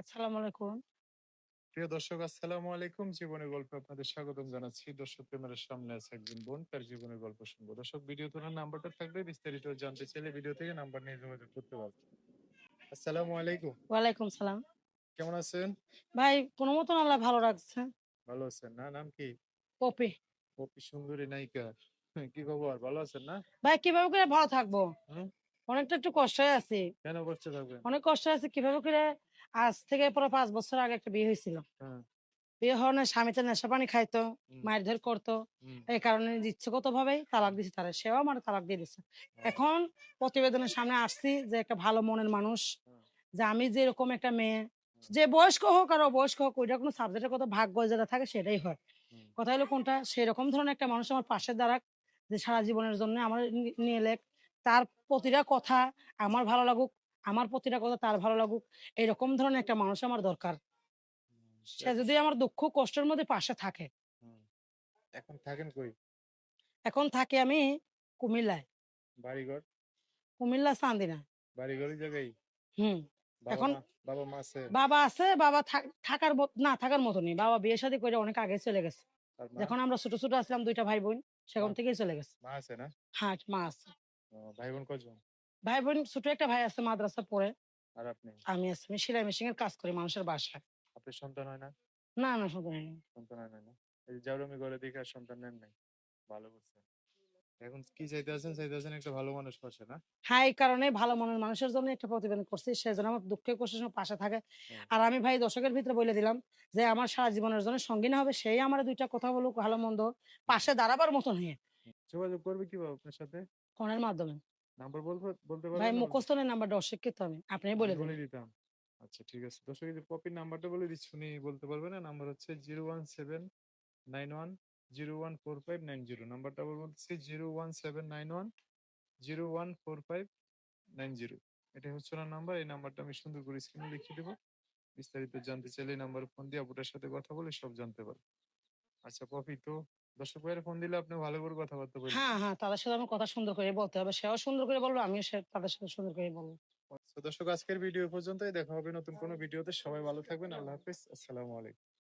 আসসালামু আলাইকুম। প্রিয় দর্শক আসসালামু আলাইকুম। জীবনের গল্পে আপনাদের স্বাগতম জানাচ্ছি। দর্শক ক্যামেরার সামনে আছে একজন বোন তার জীবনের গল্প শুনব। দর্শক ভিডিও তোলার নাম্বারটা থাকবে বিস্তারিত জানতে চাইলে ভিডিও থেকে নাম্বার নিয়ে যোগাযোগ করতে পারবেন। আসসালামু আলাইকুম। ওয়ালাইকুম সালাম। কেমন আছেন? ভাই কোনো মতন আল্লাহ ভালো রাখছে। ভালো আছেন না? নাম কি? পপি। পপি সুন্দরী নায়িকা। কি খবর? ভালো আছেন না? ভাই কীভাবে করে ভালো থাকব? অনেকটা একটু কষ্টে আছি। কেন করতে থাকবেন অনেক কষ্টে আছি কীভাবে করে আজ থেকে পুরো ৫ বছর আগে একটা বিয়ে হয়েছিল। হ্যাঁ বিয়ে হওয়ার না স্বামীতে নেশা পানি খাইতো, মারধর করতো। এই কারণে ভাবেই তালাক দিছে তারা। সেও আমার তালাক দিয়ে। হ্যাঁ, এখন প্রতিবেদনের সামনে আসছি যে একটা ভালো মনের মানুষ যে আমি যে এরকম একটা মেয়ে যে বয়স্ক হোক আর অবয়স্ক হোক ওইটা কোনো সাবজেক্টের কথা ভাগ্য যেটা থাকে সেটাই হয়। কথা হলো কোনটা সেরকম ধরনের একটা মানুষ আমার পাশে দাঁড়াক যে সারা জীবনের জন্য আমার নিয়ে লেখ তার প্রতিটা কথা আমার ভালো লাগুক আমার প্রতিটা কথা তার ভালো লাগুক এরকম ধরনের একটা মানুষ আমার দরকার। সে যদি আমার দুঃখ কষ্টের মধ্যে পাশে থাকে। এখন থাকেন কই? এখন থাকি আমি কুমিল্লায়। বাড়িঘর? কুমিল্লা চান্দিনা। বাড়িঘর ওই জায়গায়? হুম এখন বাবা মা আছে? বাবা আছে বাবা থাকার না থাকার মতো নেই বাবা বিয়ে শাদী করে অনেক আগে চলে গেছে। যখন আমরা ছোট ছোট আসলাম দুইটা ভাই বোন সেখান থেকেই চলে গেছে। মা আছে না? হ্যাঁ মা আছে। ভাই বোন কজন ভাই বোন ছোট একটা ভাই আছে মাদ্রাসা পড়ে আর আপনি? আমি আছি আমি সেলাই মেশিন এর কাজ করি মানুষের বাসায়। আপনার সন্তান হয় না? না না সন্তান হয় না। এই যে জাউরামি করে দেখে আর সন্তান নেন নাই। ভালো এখন কি চাইতে আছেন? চাইতে আছেন একটা ভালো মানুষ পাশে না? হ্যাঁ এই কারণে ভালো মনের মানুষের জন্য একটা প্রতিবেদন করছি। সে যেন আমার দুঃখে কষ্টের সময় পাশে থাকে। আর আমি ভাই দর্শকের ভিতরে বলে দিলাম যে আমার সারা জীবনের জন্য সঙ্গী না হবে সেই আমার দুইটা কথা বলুক ভালো মন্দ পাশে দাঁড়াবার মতন হয়ে। যোগাযোগ করবে কীভাবে আপনার সাথে? ফোনের মাধ্যমে। নাম্বার বলব বলতে ভাই পারবেন মুখস্থ নেই নাম্বারটা অশিক্ষিত আমি আপনি বলে দিন বলে দিতাম। আচ্ছা ঠিক আছে। দর্শক এই যে কপির নাম্বারটা বলে দিচ্ছি উনি বলতে পারবে না। নাম্বার হচ্ছে zero one seven nine one zero one four five nine zero. নাম্বারটা বলতেছি zero one seven nine one zero one four five nine zero. এটা হচ্ছে ওনার নাম্বার। এই নাম্বারটা আমি সুন্দর করে স্ক্রিনে লিখে দেবো। বিস্তারিত জানতে চাইলে এই নাম্বারে ফোন দিয়ে আপুটার সাথে কথা বলে সব জানতে পারবে। আচ্ছা কপি তো দর্শক ভাইয়ের ফোন দিলে আপনি ভালো করে কথাবার্তা বলবেন। হ্যাঁ হ্যাঁ তাদের সাথে আমার কথা সুন্দর করে বলতে হবে। সেও সুন্দর করে বলব আমিও তাদের সাথে সুন্দর করে বলব। দর্শক আজকের ভিডিও পর্যন্তই। দেখা হবে নতুন কোনো ভিডিওতে সবাই ভালো থাকবেন। আল্লাহ হাফিজ। আসসালামু আলাইকুম।